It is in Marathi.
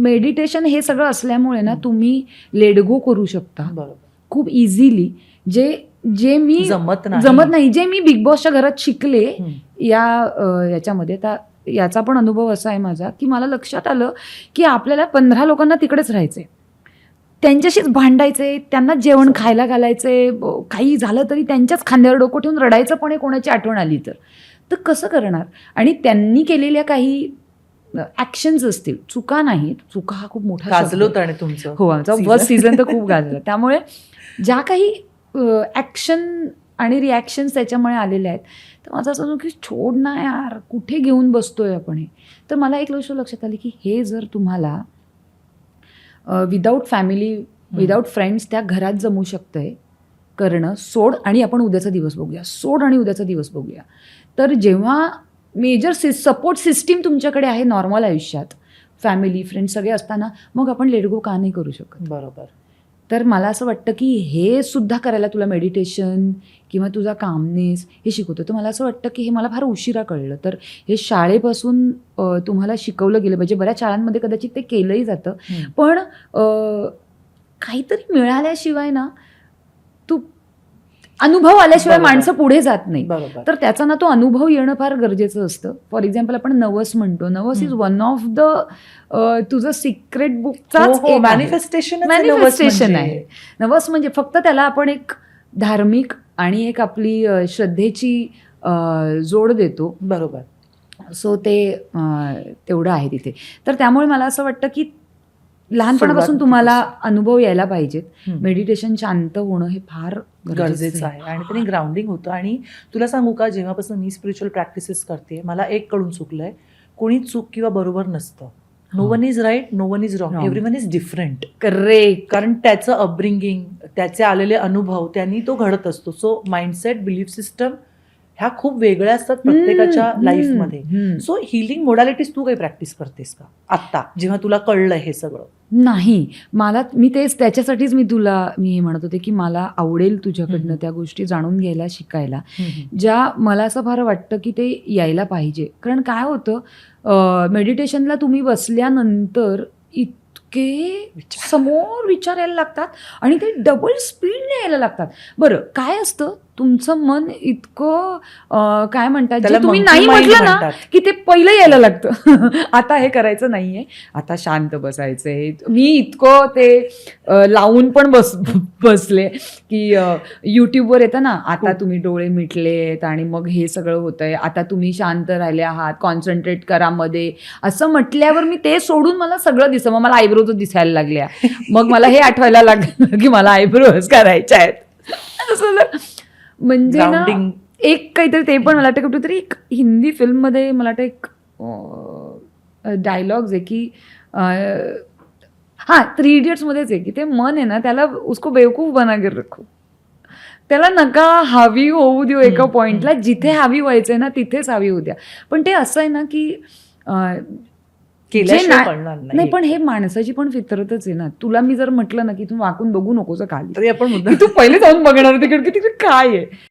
मेडिटेशन हे सगळं असल्यामुळे ना तुम्ही लेडगो करू शकता. बरोबर. खूप इझिली जे जे मी जमत नाही. जमत नाही जे मी बिग बॉसच्या घरात शिकले. या याच्यामध्ये त्या याचा पण अनुभव असा आहे माझा की मला लक्षात आलं की आपल्याला पंधरा लोकांना तिकडेच राहायचे त्यांच्याशीच भांडायचे त्यांना जेवण खायला घालायचे काही झालं तरी त्यांच्याच खांद्यावर डोकं ठेवून रडायचं पण आहे कोणाची आठवण आली तर. तर कसं करणार? आणि त्यांनी केलेल्या काही ॲक्शन्स असतील. चुका नाहीत. चुका हा खूप मोठा शब्द आहे. गाजलो आणि तुमचं. हो आमचा. फर्स्ट सीझन तर खूप गाजला. त्यामुळे ज्या काही ॲक्शन आणि रिॲक्शन्स त्याच्यामुळे आलेल्या आहेत तर माझं असं की छोड ना यार कुठे घेऊन बसतोय आपण हे? तर मला एक गोष्ट लक्षात आली की हे जर तुम्हाला विदाऊट फॅमिली विदाऊट फ्रेंड्स त्या घरात जमू शकतंय करणं सोड आणि आपण उद्याचा दिवस बघूया. सोड आणि उद्याचा दिवस बघूया. तर जेव्हा मेजर सि सपोर्ट सिस्टीम तुमच्याकडे आहे नॉर्मल आयुष्यात. फॅमिली फ्रेंड्स सगळे असताना मग आपण लेडगो का नाही करू शकत? बरोबर. तर मला असं वाटतं की हे सुद्धा करायला तुला मेडिटेशन किंवा तुझा कामनेस हे शिकवतं. तर मला असं वाटतं की हे मला फार उशिरा कळलं. तर हे शाळेपासून तुम्हाला शिकवलं गेलं पाहिजे. बऱ्याच शाळांमध्ये कदाचित ते केलंही जातं. पण काहीतरी मिळाल्याशिवाय ना अनुभव आल्याशिवाय. माणसं पुढे जात नाही. तर त्याचा ना तो अनुभव येणं फार गरजेचं असतं. फॉर एक्झाम्पल आपण नवस म्हणतो. नवस इज. वन ऑफ द तुझं सिक्रेट बुकचाच हो, मॅनिफेस्टेशन मॅनिफेस्टेशन आहे. नवस म्हणजे. फक्त त्याला आपण एक धार्मिक आणि एक आपली श्रद्धेची जोड देतो. बरोबर. सो ते तेवढं आहे तिथे. तर त्यामुळे मला असं वाटतं की लहानपणापासून तुम्हाला. अनुभव यायला पाहिजेत. मेडिटेशन शांत होणं हे फार गरजेचं आहे. आणि त्याने ग्राउंडिंग होतं. आणि तुला सांगू का जेव्हापासून मी स्पिरिच्युअल प्रॅक्टिसेस करते मला एक कडून चुकलंय. कोणी चूक किंवा बरोबर नसतं. No. One is right no one is wrong. Everyone is different correct कारण त्याचं अपब्रिंगिंग त्याचे आलेले अनुभव त्यांनी तो घडत असतो. सो माइंडसेट बिलीफ सिस्टम ह्या खूप वेगळ्या असतात प्रत्येकाच्या लाईफमध्ये सो हिलिंग मोडॅलिटीज तू काही प्रॅक्टिस करतेस का? आत्ता जेव्हा तुला कळलंय हे सगळं. नाही. मला मी तेच त्याच्यासाठीच मी तुला मी हे म्हणत होते की मला आवडेल तुझ्याकडनं. त्या गोष्टी जाणून घ्यायला शिकायला. ज्या मला असं फार वाटतं की ते यायला पाहिजे. कारण काय होतं मेडिटेशनला तुम्ही बसल्यानंतर इतके. समोर विचार यायला लागतात आणि ते डबल स्पीडने यायला लागतात. बरं काय असतं? तुमचं मन इतकं काय म्हणतात जे तुम्ही नाही म्हटलं ना. की ते पहिलं यायला लागतं. आता हे करायचं नाहीये. आता शांत बसायचंय. मी इतकं ते लावून पण बस बसले की युट्यूबवर येतं ना आता तुम्ही डोळे मिटलेत आणि मग हे सगळं होतंय. आता तुम्ही शांत राहिले आहात कॉन्सन्ट्रेट करा मध्ये. असं म्हटल्यावर मी ते सोडून मला सगळं दिसतं. मग मला आयब्रोज दिसायला लागल्या. मग मला हे आठवायला लागलं की मला आयब्रोज करायच्या आहेत. म्हणजे ना एक काहीतरी ते पण मला वाटतं कुठेतरी एक हिंदी फिल्ममध्ये मला वाटतं एक डायलॉग्स आहे की अं, हा थ्री इडियट्समध्येच आहे की ते मन आहे ना त्याला उसको बेवकूफ बना कर रखो. त्याला नका हवी होऊ देऊ एका हम्म, पॉइंटला जिथे हवी व्हायचंय ना तिथेच हवी होऊ द्या. पण ते असं आहे ना की अं, केल्याशिवाय ना- कळणार नाही. पण हे माणसाची पण फितरतच आहे ना. तुला मी जर म्हटलं ना की तू वाकून बघू नकोस खाली? तरी आपण मुद्दा की तू पहिले जाऊन बघणार होती की तिकडे काय आहे?